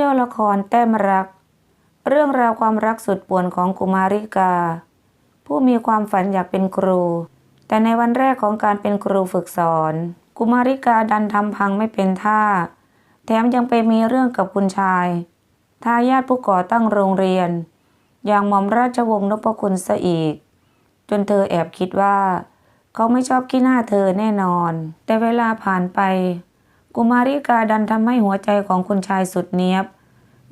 ย่อละครแต้มรัก เรื่องราวความรักสุดป่วนของกุมาริกา ผู้มีความฝันอยากเป็นครู แต่ในวันแรกของการเป็นครูฝึกสอน กุมาริกาดันทำพังไม่เป็นท่า แถมยังไปมีเรื่องกับคุณชายทายาทผู้ก่อตั้งโรงเรียน อย่างหม่อมราชวงศ์นพคุณซะอีก จนเธอแอบคิดว่า เขาไม่ชอบขี้หน้าเธอแน่นอน แต่เวลาผ่านไป กุมาริกาดันทำให้หัวใจของคุณชายสุดเนียบ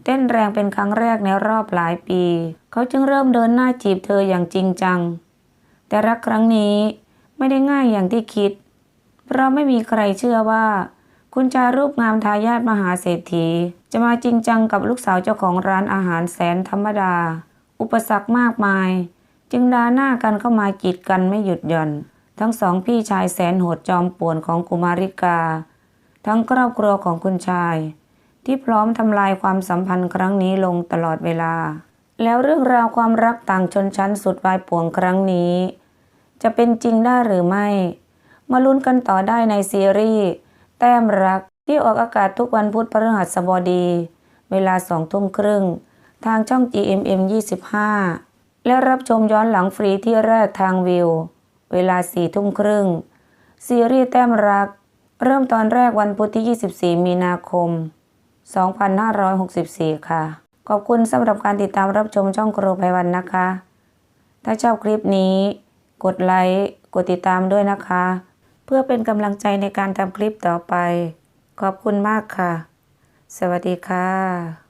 เต้นแรงเป็นครั้งแรกในรอบหลายปี เขาจึงเริ่มเดินหน้าจีบเธออย่างจริงจัง แต่รักครั้งนี้ไม่ได้ง่ายอย่างที่คิด เพราะไม่มีใครเชื่อว่า คุณชายรูปงามทายาทมหาเศรษฐี จะมาจริงจังกับลูกสาวเจ้าของร้านอาหารแสนธรรมดา อุปสรรคมากมาย จึงดาหน้ากันเข้ามากีดกันไม่หยุดหย่อน ทั้งสองพี่ชายแสนโหดจอมป่วนของกุมาริกา ทั้งครอบครัวของคุณชาย ที่พร้อมทำลายความสัมพันธ์ครั้งนี้ลงตลอดเวลา แล้วเรื่องราวความรักต่างชนชั้นสุดวายป่วงครั้งนี้ จะเป็นจริงได้หรือไม่ มาลุ้นกันต่อได้ในซีรีส์แต้มรักที่ออกอากาศทุกวันพุธพฤหัสบดี เวลาสองทุ่มครึ่ง ทางช่อง GMM 25 และรับชมย้อนหลังฟรีที่แรกทางวิว เวลาสี่ทุ่มครึ่ง ซีรีส์แต้มรัก เริ่มตอนแรกวันพุธที่ 24 มีนาคม 2564 ค่ะ ขอบคุณสำหรับการติดตามรับชมช่องครูไพวันนะคะ ถ้าชอบคลิปนี้ กดไลค์ กดติดตามด้วยนะคะ เพื่อเป็นกำลังใจในการทำคลิปต่อไป ขอบคุณมากค่ะ สวัสดีค่ะ